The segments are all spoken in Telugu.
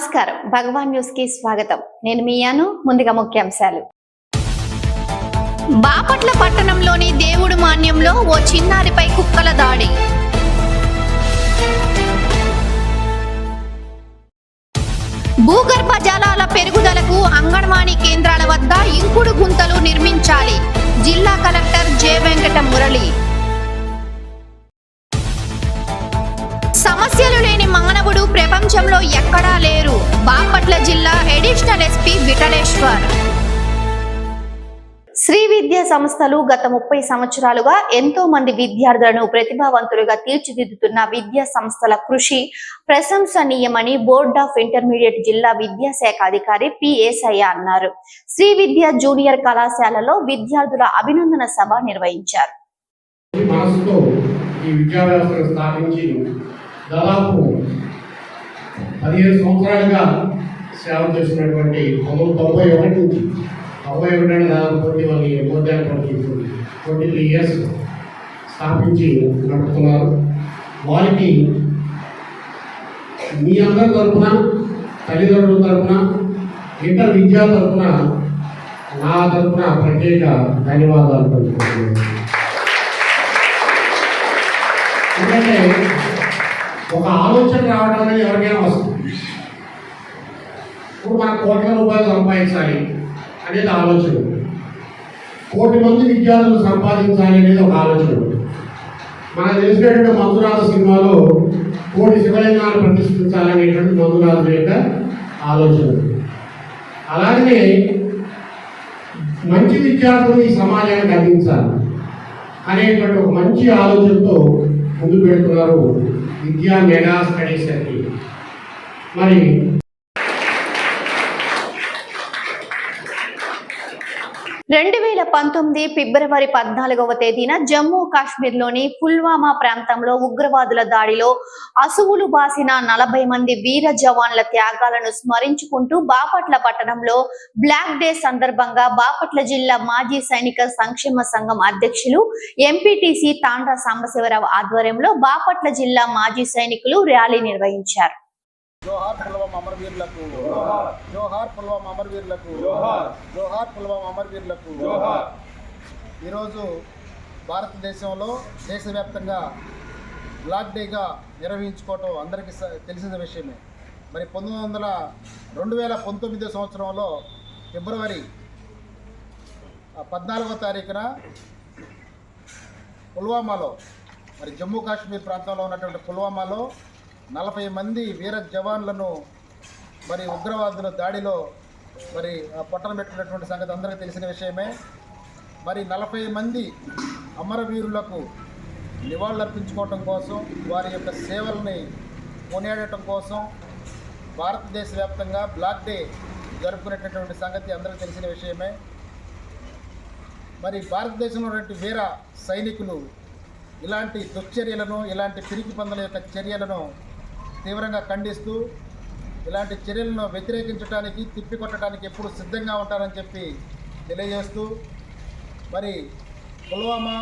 నమస్కారం. భగవాన్ న్యూస్కి స్వాగతం. నేను మీయాను ముందుగా ముఖ్యాంశాలు. బాపట్ల పట్టణంలోని దేవుడు మాన్యంలో ఓ చిన్నారిపై కుక్కల దాడి. భూగర్భ జలాల పెరుగుదలకు అంగన్వాడీ కేంద్రాల వద్ద ఇంకుడు గుంతలు నిర్మించాలి. జిల్లా కలెక్టర్ జె వెంకట మురళి. బాపట్ల జిల్లా అడిషనల్ ఎస్పీ విఠలేశ్వర్. శ్రీ విద్యా సంస్థలు గత ముప్పై సంవత్సరాలుగా ఎంతో మంది విద్యార్థులను ప్రతిభావంతులుగా తీర్చిదిద్దుతున్న విద్యా సంస్థల కృషి ప్రశంసనీయమని బోర్డ్ ఆఫ్ ఇంటర్మీడియట్ జిల్లా విద్యాశాఖ అధికారి పిఎస్ఐ అన్నారు. శ్రీ విద్య జూనియర్ కళాశాలలో విద్యార్థుల అభినందన సభ నిర్వహించారు. దాదాపు పదిహేను సంవత్సరాలుగా సేవ చేస్తున్నటువంటి తొంభై ఒకటి తొంభై ఒకటి అంటే దాదాపు twenty one more twenty twenty three years స్థాపించి నడుపుతున్నారు. వారికి మీ అందరి తరఫున తల్లిదండ్రుల తరఫున ఇతర విద్యా తరఫున నా తరఫున ప్రత్యేక ధన్యవాదాలు పంచుకుంటున్నాను ఎందుకంటే ఒక ఆలోచన రావడం అనేది ఎవరికైనా వస్తుంది. ఇప్పుడు మన కోట్ల రూపాయలు సంపాదించాలి అనేది ఆలోచన. కోటి మంది విద్యార్థులు సంపాదించాలి అనేది ఒక ఆలోచన. మనకు తెలిసినటువంటి మందురాజు సినిమాలో కోటి శివలింగాలు ప్రతిష్ఠించాలనేటువంటి మందురాజు యొక్క ఆలోచన. అలాగే మంచి విద్యార్థులు ఈ సమాజానికి అందించాలి అనేటువంటి ఒక మంచి ఆలోచనతో ముందు పెడుతున్నారు విద్యా మెగా స్టడీస్ అని. మరి రెండు వేల పంతొమ్మిది ఫిబ్రవరి పద్నాలుగవ తేదీన జమ్మూ కాశ్మీర్లోని పుల్వామా ప్రాంతంలో ఉగ్రవాదుల దాడిలో అసువులు బాసిన నలభై మంది వీర జవాన్ల త్యాగాలను స్మరించుకుంటూ బాపట్ల పట్టణంలో బ్లాక్ డే సందర్భంగా బాపట్ల జిల్లా మాజీ సైనిక సంక్షేమ సంఘం అధ్యక్షులు ఎంపీటీసీ తాండ్రా సాంబశివరావు ఆధ్వర్యంలో బాపట్ల జిల్లా మాజీ సైనికులు ర్యాలీ నిర్వహించారు. జోహార్ పుల్వామా అమరవీరులకు జోహార్. పుల్వామా అమరవీరులకు జోహార్. పుల్వామా అమరవీరులకు ఈరోజు భారతదేశంలో దేశవ్యాప్తంగా బ్లాక్ డేగా నిర్వహించుకోవటం అందరికీ తెలిసిన విషయమే. మరి పంతొమ్మిది వందల రెండు వేల పంతొమ్మిదో సంవత్సరంలో ఫిబ్రవరి పద్నాలుగో తారీఖున పుల్వామాలో మరి జమ్మూ కాశ్మీర్ ప్రాంతంలో ఉన్నటువంటి పుల్వామాలో నలభై మంది వీర జవాన్లను మరి ఉగ్రవాదుల దాడిలో మరి ఆ, పొట్టన పెట్టినటువంటి సంగతి అందరికీ తెలిసిన విషయమే. మరి నలభై మంది అమరవీరులకు నివాళులర్పించుకోవటం కోసం వారి యొక్క సేవల్ని కొనియాడటం కోసం భారతదేశ వ్యాప్తంగా బ్లాక్ డే జరుపుకునేటటువంటి సంగతి అందరికీ తెలిసిన విషయమే. మరి భారతదేశంలో ఉన్నటువంటి వీర సైనికులు ఇలాంటి దుశ్చర్యలను ఇలాంటి పిరికి పందుల యొక్క చర్యలను తీవ్రంగా ఖండిస్తూ ఇలాంటి చర్యలను వ్యతిరేకించడానికి తిప్పికొట్టడానికి ఎప్పుడు సిద్ధంగా ఉంటారని చెప్పి తెలియజేస్తూ మరి పుల్వామా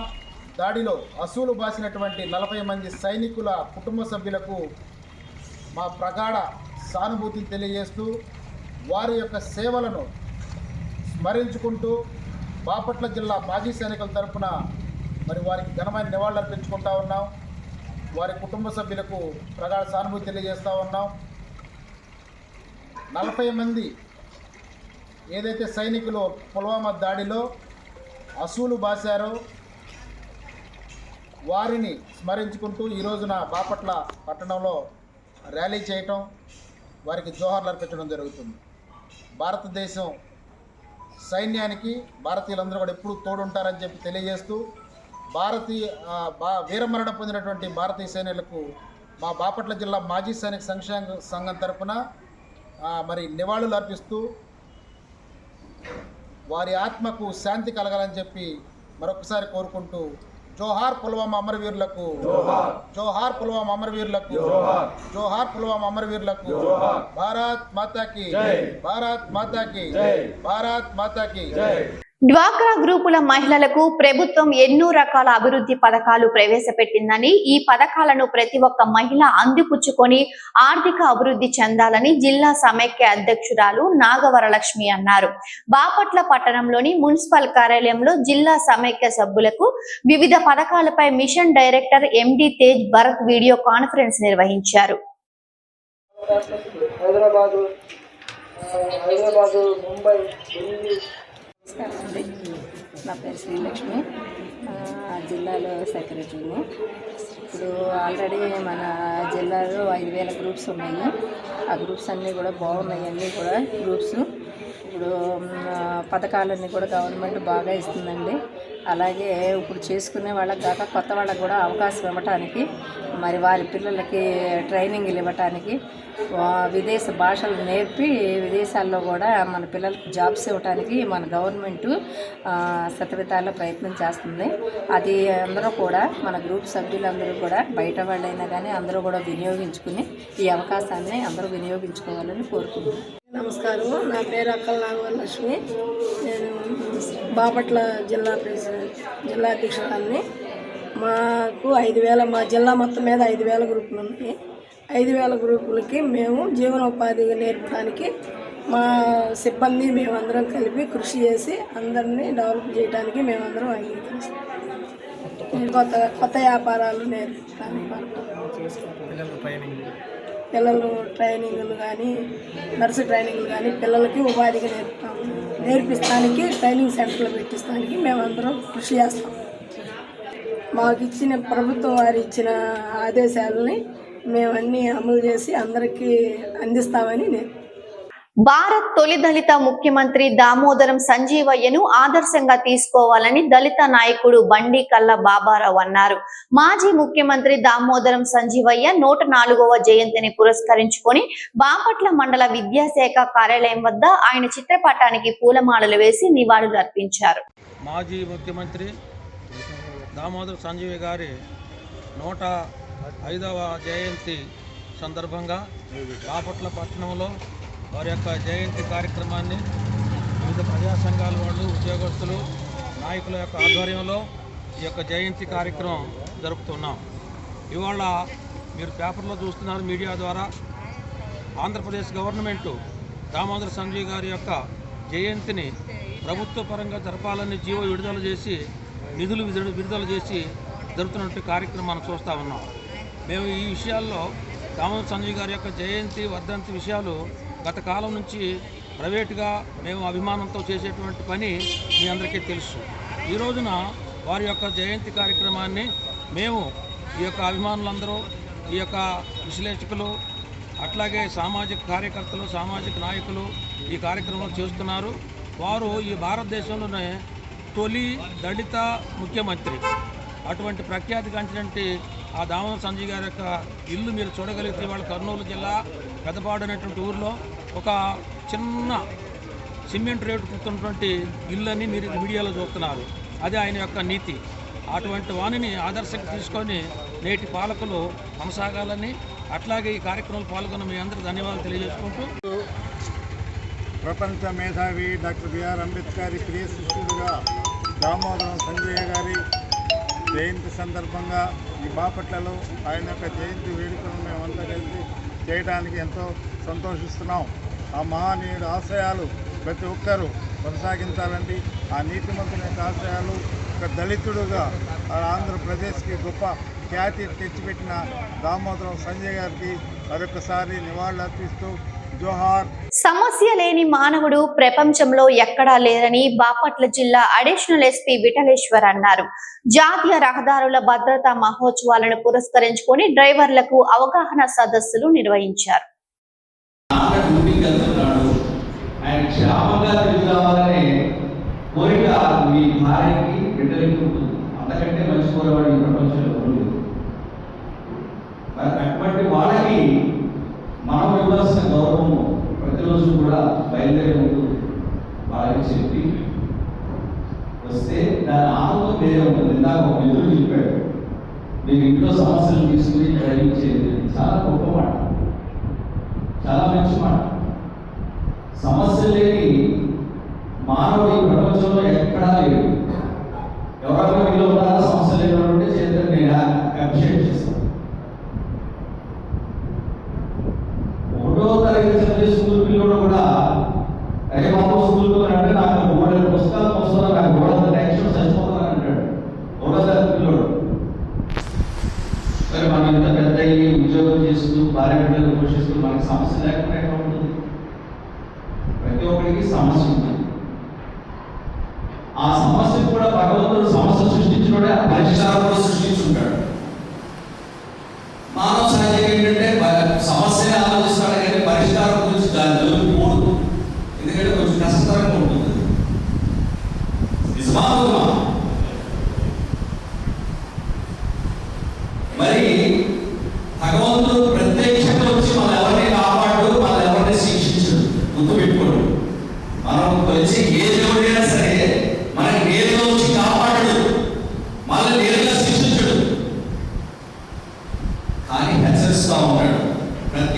దాడిలో అసూలు బాసినటువంటి నలభై మంది సైనికుల కుటుంబ సభ్యులకు మా ప్రగాఢ సానుభూతిని తెలియజేస్తూ వారి యొక్క సేవలను స్మరించుకుంటూ బాపట్ల జిల్లా మాజీ సైనికుల తరఫున మరి వారికి ఘనమైన నివాళులు అర్పించుకుంటా ఉన్నాం. వారి కుటుంబ సభ్యులకు ప్రగాఢ సానుభూతి తెలియజేస్తూ ఉన్నాం. నలభై మంది ఏదైతే సైనికులు పుల్వామా దాడిలో అసూలు బాశారో వారిని స్మరించుకుంటూ ఈ రోజున బాపట్ల పట్టణంలో ర్యాలీ చేయటం వారికి జోహార్లు అర్పించడం జరుగుతుంది. భారతదేశం సైన్యానికి భారతీయులందరూ కూడా ఎప్పుడూ తోడుంటారని చెప్పి తెలియజేస్తూ భారతీయ బా వీరమరణం పొందినటువంటి భారతీయ సైనికులకు మా బాపట్ల జిల్లా మాజీ సైనిక సంక్షేమ సంఘం తరపున మరి నివాళులు అర్పిస్తూ వారి ఆత్మకు శాంతి కలగాలని చెప్పి మరొకసారి కోరుకుంటూ జోహార్ పుల్వామా అమరవీరులకు జోహార్. పుల్వామా అమరవీరులకు జోహార్. పుల్వామా అమరవీరులకు భారత్ మాతాకి భారత్ మాతాకి భారత్ మాతాకి. డ్వాక్రా గ్రూపుల మహిళలకు ప్రభుత్వం ఎన్నో రకాల అభివృద్ధి పథకాలు ప్రవేశపెట్టిందని ఈ పథకాలను ప్రతి ఒక్క మహిళ అందిపుచ్చుకొని ఆర్థిక అభివృద్ధి చెందాలని జిల్లా సమైక్య అధ్యక్షురాలు నాగవరలక్ష్మి అన్నారు. బాపట్ల పట్టణంలోని మున్సిపల్ కార్యాలయంలో జిల్లా సమైక్య సభ్యులకు వివిధ పథకాలపై mission director MD Tej Bharat video conference నిర్వహించారు. హైదరాబాదు హైదరాబాదు ముంబై ఢిల్లీ నమస్కారం అండి. నా పేరు శ్రీలక్ష్మి. జిల్లాలో సెక్రటరీ ఇప్పుడు ఆల్రెడీ మన జిల్లాలో ఐదు వేల గ్రూప్స్ ఉన్నాయి. ఆ గ్రూప్స్ అన్నీ కూడా బాగున్నాయి. అన్నీ కూడా గ్రూప్స్. ఇప్పుడు పథకాలన్నీ కూడా గవర్నమెంట్ బాగా ఇస్తుందండి. అలాగే ఇప్పుడు చేసుకునే వాళ్ళకి కాక కొత్త వాళ్ళకి కూడా అవకాశం ఇవ్వటానికి మరి వారి పిల్లలకి ట్రైనింగ్లు ఇవ్వటానికి విదేశ భాషలు నేర్పి విదేశాల్లో కూడా మన పిల్లలకి జాబ్స్ ఇవ్వటానికి మన గవర్నమెంట్ సతవితాల ప్రయత్నం చేస్తుంది. అది అందరూ కూడా మన గ్రూప్ సభ్యులందరూ కూడా బయట వాళ్ళైనా కానీ అందరూ కూడా వినియోగించుకుని ఈ అవకాశాన్ని అందరూ వినియోగించుకోవాలని కోరుకుంటున్నాను నమస్కారం. నా పేరు అక్కల నాగవరలక్ష్మి నేను బాపట్ల జిల్లా ప్రెసిడెంట్ జిల్లా అధ్యక్షురాలని. మాకు ఐదు వేల మా జిల్లా మొత్తం మీద ఐదు వేల గ్రూపులు ఉన్నాయి. ఐదు వేల గ్రూపులకి మేము జీవనోపాధి నేర్పడానికి మా సిబ్బంది మేమందరం కలిపి కృషి చేసి అందరినీ డెవలప్ చేయడానికి మేమందరం అంగీకరిస్తాం. కొత్త కొత్త వ్యాపారాలు నేర్పడానికి పిల్లలు ట్రైనింగ్లు కానీ నర్సు ట్రైనింగ్లు కానీ పిల్లలకి ఉపాధిగా నేర్పుతాం. నేర్పిస్తానికి ట్రైనింగ్ సెంటర్లు పెట్టిస్తానికి మేమందరం కృషి చేస్తాం. మాకు ఇచ్చిన ప్రభుత్వం వారు ఇచ్చిన ఆదేశాలని మేమన్నీ అమలు చేసి అందరికీ అందిస్తామని నేను భారత్ తొలి దళిత ముఖ్యమంత్రి దామోదరం సంజీవయ్యను ఆదర్శంగా తీసుకోవాలని దళిత నాయకుడు బండి కల్ల బాబారావు అన్నారు. మాజీ ముఖ్యమంత్రి దామోదరం సంజీవయ్య నూట నాలుగవ జయంతిని పురస్కరించుకొని బాపట్ల మండల విద్యాశాఖ కార్యాలయం వద్ద ఆయన చిత్రపటానికి పూలమాలలు వేసి నివాళులు అర్పించారు. మాజీ ముఖ్యమంత్రి దామోదర్ సంజీవి గారి నూట ఐదవ జయంతి సందర్భంగా బాపట్ల పట్టణంలో వారి యొక్క జయంతి కార్యక్రమాన్ని వివిధ ప్రజా సంఘాల వాళ్ళు ఉద్యోగస్తులు నాయకుల యొక్క ఆధ్వర్యంలో ఈ యొక్క జయంతి కార్యక్రమం జరుపుతున్నాం ఇవాళ మీరు పేపర్లో చూస్తున్నారు మీడియా ద్వారా ఆంధ్రప్రదేశ్ గవర్నమెంటు దామోదర సంజయ్ గారి యొక్క జయంతిని ప్రభుత్వ పరంగా జరపాలని జీవో విడుదల చేసి నిధులు విడుదల చేసి జరుగుతున్నటువంటి కార్యక్రమం మనం చూస్తూ ఉన్నాం. మేము ఈ విషయాల్లో దామోదర సంజయ్ గారి యొక్క జయంతి వర్ధంతి విషయాలు గత కాలం నుంచి ప్రైవేటుగా మేము అభిమానంతో చేసేటువంటి పని మీ అందరికీ తెలుసు. ఈ రోజున వారి యొక్క జయంతి కార్యక్రమాన్ని మేము ఈ యొక్క అభిమానులందరూ ఈ యొక్క విశ్లేషకులు అట్లాగే సామాజిక కార్యకర్తలు సామాజిక నాయకులు ఈ కార్యక్రమం చేస్తున్నారు. వారు ఈ భారతదేశంలోనే తొలి దళిత ముఖ్యమంత్రి. అటువంటి ప్రఖ్యాతి కంచినటువంటి ఆ దామోదర్ సంజయ్ గారి యొక్క ఇల్లు మీరు చూడగలిగితే వాళ్ళ కర్నూలు జిల్లా పెద్దపాడు అనేటువంటి ఊరిలో ఒక చిన్న సిమెంట్ రేటు కుడుతున్నటువంటి ఇల్లని మీరు మీడియాలో చూస్తున్నారు. అది ఆయన యొక్క నీతి. అటువంటి వాణిని ఆదర్శంగా తీసుకొని నేటి పాలకులు కొనసాగాలని అట్లాగే ఈ కార్యక్రమంలో పాల్గొన్న మీ అందరూ ధన్యవాదాలు తెలియజేసుకుంటూ ప్రపంచ మేధావి డాక్టర్ బిఆర్ అంబేద్కర్ ప్రియ శిష్యుడుగా దామోదరం సంజయ్ గారి జయంతి సందర్భంగా ఈ బాపట్లలో ఆయన యొక్క జయంతి వేడుకను మేమంతా కలిసి చేయడానికి ఎంతో సంతోషిస్తున్నాం. ఆ మహానీయుడు ఆశయాలు ప్రతి ఒక్కరూ కొనసాగించాలండి. ఆ నీతిమంతుని యొక్క ఆశయాలు ఒక దళితుడుగా ఆంధ్రప్రదేశ్కి గొప్ప ఖ్యాతి తెచ్చిపెట్టిన దామోదరం సంజయ్ గారికి మరొకసారి నివాళులర్పిస్తూ అర్పిస్తూ సమస్య లేని మానవుడు ప్రపంచంలో ఎక్కడా లేరని బాపట్ల జిల్లా అడిషనల్ ఎస్పీ విఠలేశ్వర్ అన్నారు. జాతీయ రహదారుల భద్రతా మహోత్సవాలను పురస్కరించుకొని డ్రైవర్లకు అవగాహన సదస్సులు నిర్వహించారు. నాన్న డ్యూటీకి వెళ్తున్నాడు ఆయన క్షేమంగా తిరిగి రావాలనే కోరిక మీ భార్యకి బిడ్డలకి ఉంటుంది అంతకంటే మంచి కోరేవాడు ఈ ప్రపంచంలో ఎవరు లేరు. మరి అటువంటి వాళ్ళకి మనం ఇవ్వాల్సిన గౌరవం రోజు కూడా బయలుదేరి ఉంటుంది వాళ్ళకి చెప్పి వస్తే దాని ఆనందం వేరే ఉంటుంది. ఇందాక ఒక మిత్రుడు చెప్పాడు నేను ఇంట్లో సమస్యలు తీసుకుని డ్రైవింగ్ చేయలేదు చాలా గొప్ప మాట. చాలా మంచి మాట. సమస్య లేని మానవుడు ఈ ప్రపంచంలో ఎక్కడా లేడు. ఎవరైనా మీలో ఉన్నారా? సమస్య లేదంటే చేతులు నేను అప్రిషియేట్ చేస్తాను ఒకటో తరగతి చదివే స్కూల్ పిల్లలు కూడా అరే బాబు స్కూల్కి అంటే నాకు మూడు వేల పుస్తకాలు వస్తున్నా నాకు మూడు వందల టెన్షన్ చచ్చిపోతాను అంటాడు ఒకటో తరగతి పిల్లడు మరి మనం ఇంత పెద్ద అయ్యి ఉద్యోగం చేస్తూ భార్య బిడ్డలు పోషిస్తూ మనకి సమస్య లేకుండా ఎక్కడ ఉంటుంది? ప్రతి ఒక్కరికి సమస్య ఉంది ఆ సమస్య కూడా భగవంతుడు సమస్య సృష్టించినోడే ఆ పరిష్కారం కూడా సృష్టించుంటాడు. మానవ సహజం ఏంటంటే బ- సమస్యని ఆలోచిస్తాడు కానీ పరిష్కారం గురించి దాని జోలికి ఎందుకంటే కొంచెం కష్టతరంగా ఉంటుంది. నిజమా? మరి భగవంతుడు ప్రత్యక్షంగా వచ్చి మన ఎవరిని కాపాడు మన ఎవరిని శిక్షించడు గుర్తుపెట్టుకోడు మనం వచ్చి ఏ దేవుడైనా సరే మనకి నేరుగా వచ్చి కాపాడడు మనల్ని నేరుగా శిక్షించడు కానీ హెచ్చరిస్తూ ఉంటాడు ప్రతి క్షణం హెచ్చరిస్తుంటాడు ప్రతి మానవుడిని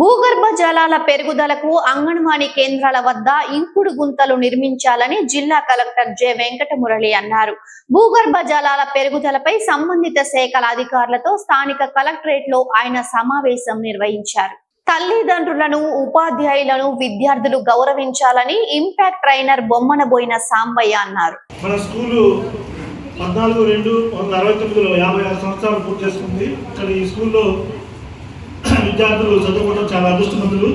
భూగర్భ జలాల పెరుగుదలకు అంగన్వాడీ కేంద్రాల వద్ద ఇంకుడు గుంతలు నిర్మించాలని జిల్లా కలెక్టర్ జె. వెంకటమురళి అన్నారు. భూగర్భ జలాల పెరుగుదలపై సంబంధిత శాఖల అధికారులతో స్థానిక కలెక్టరేట్లో ఆయన సమావేశం నిర్వహించారు. తల్లిదండ్రులను ఉపాధ్యాయులను విద్యార్థులు గౌరవించాలని ఇంపాక్ట్ ట్రైనర్ బొమ్మనబోయిన సాంబయ్య అన్నారు. మన స్కూలు పద్నాలుగు రెండు వందల అరవై తొమ్మిదిలో యాభై ఆరు సంవత్సరాలు పూర్తి చేసుకుంది. ఇక్కడ ఈ స్కూల్లో విద్యార్థులు చదువుకోవడం చాలా అదృష్టవంతులు.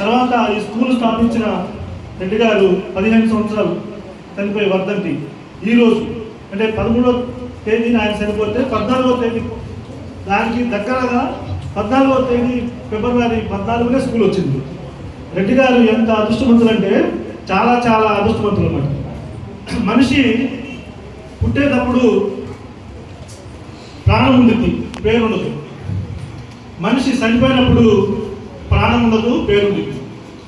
తర్వాత ఈ స్కూల్ స్థాపించిన రెడ్డి గారు పదిహేను సంవత్సరాలు చనిపోయి వర్ధంతి. ఈరోజు అంటే పదమూడవ తేదీన ఆయన చనిపోతే పద్నాలుగో తేదీ దానికి దగ్గరగా పద్నాలుగో తేదీ ఫిబ్రవరి పద్నాలుగునే స్కూల్ వచ్చింది. రెడ్డి గారు ఎంత అదృష్టవంతులు అంటే చాలా చాలా అదృష్టవంతులు అన్నమాట. మనిషి పుట్టేటప్పుడు ప్రాణం ఉంటుంది పేరు ఉండదు. మనిషి చనిపోయినప్పుడు ప్రాణం ఉండదు పేరు ఉంది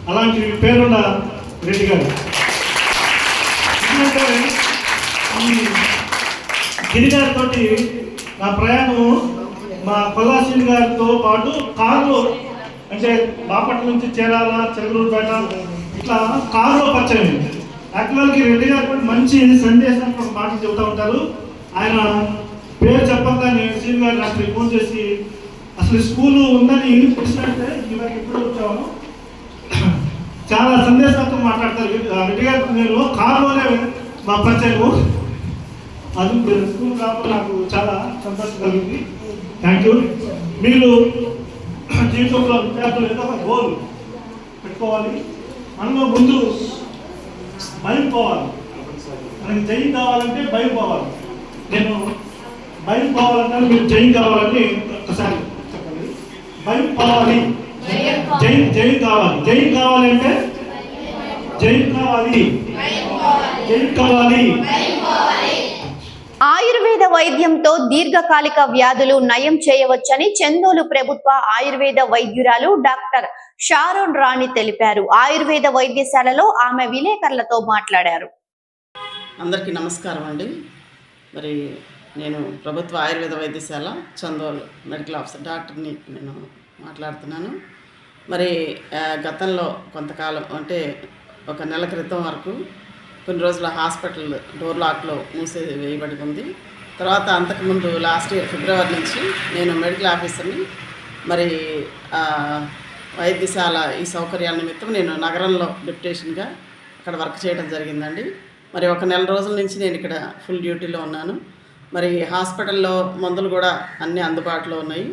అలాంటి పేరున్న రెడ్డి గారు. ఎందుకంటే ఈ నా ప్రయాణం మా కొల్లాసీని గారితో పాటు కారులో అంటే బాపట్ల నుంచి చేరాల చెరువుపేట ఇట్లా కారులో పరిచయం యాక్చువల్కి రెడ్డి గారు కూడా మంచి సందేశం ఒక మాట చెబుతూ ఉంటారు. ఆయన పేరు చెప్పగానే సీని గారు నాకు ఫోన్ చేసి అసలు స్కూలు స్కూల్ ఉందని తెలిసినట్టే ఇవాళ ఎప్పుడు వచ్చాము. చాలా సందేశాత్మక మాట్లాడతారు. ఆ రెడ్డి గారు నేను కారులోనే మా పరిచయము అది మీరు స్కూల్ కాబట్టి నాకు చాలా సంతోషం కలిగింది. థ్యాంక్ యూ మీరు జీవితంలో విద్యార్థులు ఏదో ఒక గోల్ పెట్టుకోవాలి. మనలో ముందు భయం పోవాలి మనకి జయం కావాలంటే భయం పోవాలి నేను భయం పోవాలంటే మీరు జయం కావాలంటే ఒకసారి చెప్పండి. భయం పోవాలి జయం జయం కావాలి. జయం కావాలంటే జయం కావాలి. జయం కావాలి. ఆయుర్వేద వైద్యంతో దీర్ఘకాలిక వ్యాధులు నయం చేయవచ్చని చెందోలు ప్రభుత్వ ఆయుర్వేద వైద్యురాలు డాక్టర్ షారోన్ రాణి తెలిపారు. ఆయుర్వేద వైద్యశాలలో ఆమె విలేకరులతో మాట్లాడారు. అందరికీ నమస్కారం అండి. మరి నేను ప్రభుత్వ ఆయుర్వేద వైద్యశాల చందోల్ మెడికల్ ఆఫీసర్ డాక్టర్ని నేను మాట్లాడుతున్నాను. మరి గతంలో కొంతకాలం అంటే ఒక నెల క్రితం వరకు కొన్ని రోజుల హాస్పిటల్ డోర్ లాక్లో మూసే వేయబడి ఉంది. తర్వాత అంతకుముందు లాస్ట్ ఇయర్ ఫిబ్రవరి నుంచి నేను మెడికల్ ఆఫీసర్ని మరి వైద్యశాల ఈ సౌకర్యాల నిమిత్తం నేను నగరంలో డిప్యుటేషన్గా అక్కడ వర్క్ చేయడం జరిగిందండి. మరి ఒక నెల రోజుల నుంచి నేను ఇక్కడ ఫుల్ డ్యూటీలో ఉన్నాను. మరి హాస్పిటల్లో మందులు కూడా అన్నీ అందుబాటులో ఉన్నాయి.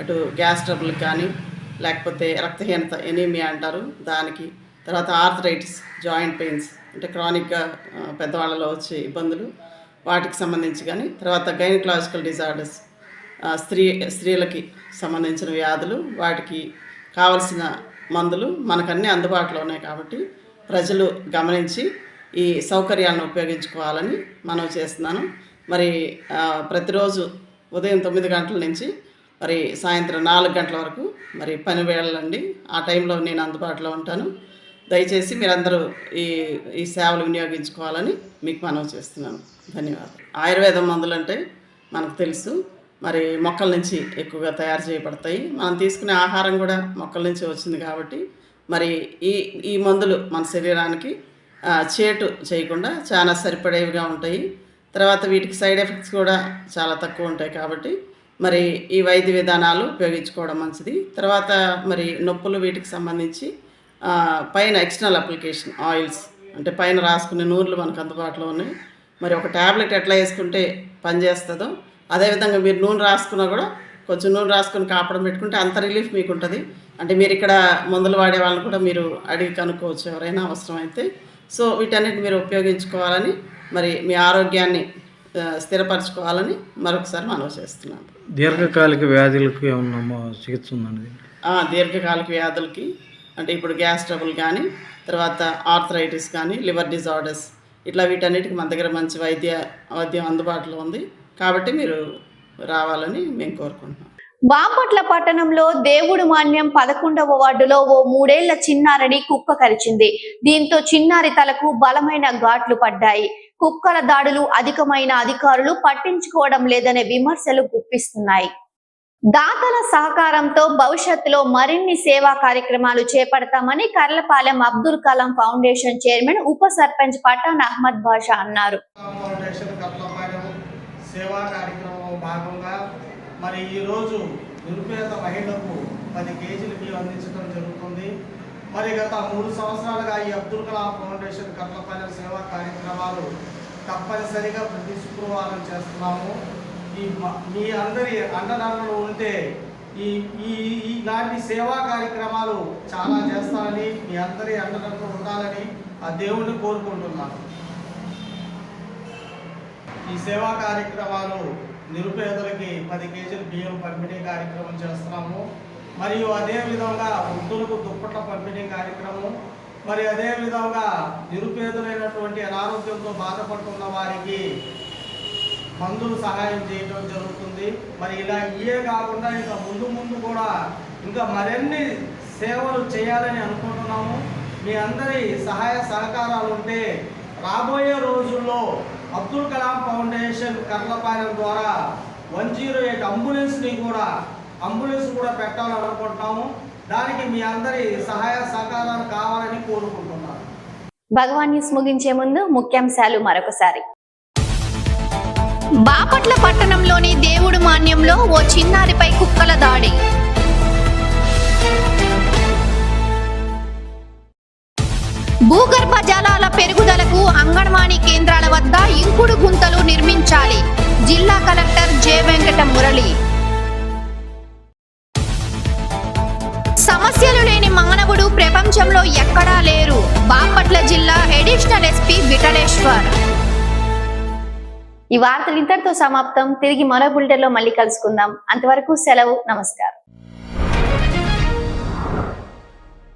అటు గ్యాస్ ట్రబుల్ కానీ లేకపోతే రక్తహీనత ఎనీమియా అంటారు. దానికి తర్వాత ఆర్థరైటిస్ జాయింట్ పెయిన్స్ అంటే క్రానిక్గా పెద్దవాళ్ళలో వచ్చే ఇబ్బందులు వాటికి సంబంధించి కానీ తర్వాత గైనకలాజికల్ డిజార్డర్స్ స్త్రీ స్త్రీలకి సంబంధించిన వ్యాధులు వాటికి కావలసిన మందులు మనకన్నీ అందుబాటులో ఉన్నాయి కాబట్టి ప్రజలు గమనించి ఈ సౌకర్యాలను ఉపయోగించుకోవాలని మనం చేస్తున్నాను. మరి ప్రతిరోజు ఉదయం తొమ్మిది గంటల నుంచి మరి సాయంత్రం నాలుగు గంటల వరకు మరి పని వేళలండి. ఆ టైంలో నేను అందుబాటులో ఉంటాను. దయచేసి మీరందరూ ఈ ఈ సేవలు వినియోగించుకోవాలని మీకు మనవి చేస్తున్నాను. ధన్యవాదాలు. ఆయుర్వేదం మందులు అంటే మనకు తెలుసు. మరి మొక్కల నుంచి ఎక్కువగా తయారు చేయబడతాయి. మనం తీసుకునే ఆహారం కూడా మొక్కల నుంచి వచ్చింది కాబట్టి మరి ఈ ఈ మందులు మన శరీరానికి చేటు చేయకుండా చాలా సరిపడేవిగా ఉంటాయి. తర్వాత వీటికి సైడ్ ఎఫెక్ట్స్ కూడా చాలా తక్కువ ఉంటాయి కాబట్టి మరి ఈ వైద్య విధానాలు ఉపయోగించుకోవడం మంచిది. తర్వాత మరి నొప్పులు వీటికి సంబంధించి పైన ఎక్స్టర్నల్ అప్లికేషన్ ఆయిల్స్ అంటే పైన రాసుకునే నూనెలు మనకు అందుబాటులో ఉన్నాయి. మరి ఒక ట్యాబ్లెట్ ఎట్లా వేసుకుంటే పనిచేస్తుందో అదేవిధంగా మీరు నూనె రాసుకున్నా కూడా కొంచెం నూనె రాసుకొని కాపడం పెట్టుకుంటే అంత రిలీఫ్ మీకు ఉంటుంది అంటే మీరు ఇక్కడ మందులు వాడే వాళ్ళని కూడా మీరు అడిగి కనుక్కోవచ్చు ఎవరైనా అవసరమైతే. సో వీటన్నిటిని మీరు ఉపయోగించుకోవాలని మరి మీ ఆరోగ్యాన్ని స్థిరపరచుకోవాలని మరొకసారి మనవి చేస్తున్నాను దీర్ఘకాలిక వ్యాధులకు ఏమన్నా చికిత్స ఉందండి? దీర్ఘకాలిక వ్యాధులకి అంటే ఇప్పుడు గ్యాస్ ట్రబుల్ కానీ తర్వాత ఆర్థరైటిస్ కానీ లివర్ డిజార్డర్స్ ఇట్లా వీటన్నిటికి మన దగ్గర మంచి వైద్య వైద్యం అందుబాటులో ఉంది. కాబట్టి మీరు రావాలని మేము కోరుకుంటున్నాం. బాపట్ల పట్టణంలో దేవుడు మాన్యం పదకొండవ వార్డులో ఓ మూడేళ్ళ చిన్నారిని కుక్క కరిచింది. దీంతో చిన్నారి తలకు బలమైన ఘాట్లు పడ్డాయి. కుక్కల దాడులు అధికమైన అధికారులు పట్టించుకోవడం లేదనే విమర్శలు గుప్పిస్తున్నాయి. దాతల సహకారంతో భవిష్యత్తులో మరిన్ని సేవా కార్యక్రమాలు చేపడతామని కర్లపాలెం అబ్దుల్ కలాం ఫౌండేషన్ చైర్మన్ ఉప సర్పంచ్ పఠాన్ అహ్మద్ బాషా అన్నారు. సేవా కార్యక్రమం భాగంగా మరి ఈరోజు నిరుపేద మహిళకు పది కేజీలు బియ్యం అందించడం జరుగుతుంది. మరి గత మూడు సంవత్సరాలుగా ఈ అబ్దుల్ కలాం ఫౌండేషన్ కట్లపాలెం సేవా కార్యక్రమాలు తప్పనిసరిగా ప్రతి శుక్రవారం చేస్తున్నాము. ఈ మ- మీ అందరి అండదండలు ఉంటే ఈ ఈ ఇలాంటి సేవా కార్యక్రమాలు చాలా చేస్తారని మీ అందరి అండదండలు ఉండాలని ఆ దేవుణ్ణి కోరుకుంటున్నాను. ఈ సేవా కార్యక్రమాలు నిరుపేదలకి పది కేజీల బియ్యం పంపిణీ కార్యక్రమం చేస్తున్నాము. మరియు అదే విధంగా వృద్ధులకు దుప్పట్ల పంపిణీ కార్యక్రమం మరి అదే విధంగా నిరుపేదలైనటువంటి అనారోగ్యంతో బాధపడుతున్న వారికి మందులు సహాయం చేయడం జరుగుతుంది. మరి ఇలా ఇయే కాకుండా ఇంకా ముందు ముందు కూడా ఇంకా మరిన్ని సేవలు చేయాలని అనుకుంటున్నాము. మీ అందరి సహాయ సహకారాలు ఉంటే రాబోయే రోజుల్లో అబ్దుల్ కలాం ఫౌండేషన్ కర్లపాలెం ద్వారా వన్ జీరో ఎయిట్ అంబులెన్స్ని కూడా అంబులెన్స్ కూడా పెట్టాలని అనుకుంటున్నాము దానికి మీ అందరి సహాయ సహకారాలు కావాలని కోరుకుంటున్నాను. భగవాన్ న్యూస్ ముగించే ముందు ముఖ్యాంశాలు మరొకసారి. బాపట్ల పట్టణంలోని దేవుడు మాన్యంలో ఓ చిన్నారిపై కుక్కల దాడి. పెరుగుదలకు అంగన్వాడీ కేంద్రాల వద్ద ఇంకుడు గుంతలు నిర్మించాలి. జిల్లా కలెక్టర్ జె వెంకట మురళి. సమస్యలు లేని మానవుడు ప్రపంచంలో ఎక్కడా లేరు. బాపట్ల జిల్లా అడిషనల్ ఎస్పీ విఠలేశ్వర్. ఈ వార్తలు ఇంతటితో సమాప్తం. తిరిగి మరో బులెటిన్లో మళ్ళీ కలుసుకుందాం. అంతవరకు సెలవు. నమస్కారం.